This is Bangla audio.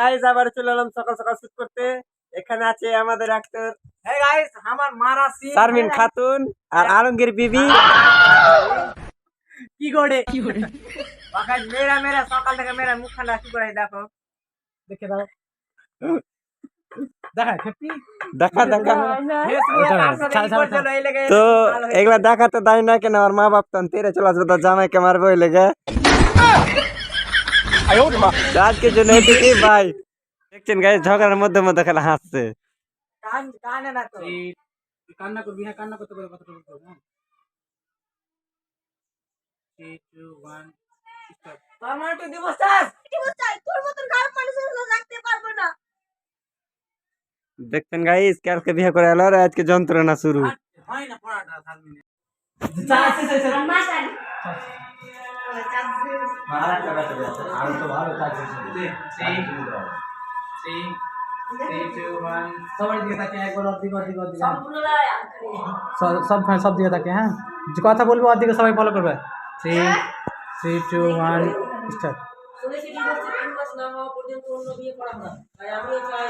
গাইস আবার চলে এলাম সকাল সকাল শুট করতে। এখানে আছে আমাদের অ্যাক্টর হে গাইস আমার মারা সিন। শারমিন খাতুন আর আলমগীর বিবি। কি করে? কি করে? বাকাজ মেরা মেরা সকাল থেকে মেরা মুখখানা কি করে? দেখো। দেখে দাও। তো এগুলা দেখাতে দেয় না কেন? আমার মা বাপ তখন তেরে চলে আসবে তো জামাইকে মারবে ওই লেগে। তো আজকের জন্য এটুকুই ভাই? দেখছেন গাইস ঝগড়ার মধ্যে মধ্যে খেলা হাসছে। কান কানে না তো। কান্না করবি হ্যাঁ কান্না করতে করে কথা বলতে হবে থ্রি টু ওয়ান তোর মানে তুই দিবস চাস? তোর মতন খারাপ মানুষের সাথে রাখতে পারব না। দেখছেন গাইস কালকে বিয়ে করে এলো আর আজকে যন্ত্রণা শুরু। হয় না পড়াটা সালমিনে সবার দিকে তাকে একবার অর্ধেক অর্ধেক অর্ধেক সব সব সব দিকে থাকে হ্যাঁ যে কথা বলবো অর্ধেকে সবাই ফলো করবে three three two one start শুনেছি ডিভোর্সে তিন মাস না হওয়া পর্যন্ত অন্য বিয়ে করা হয় তাই আমিও চাই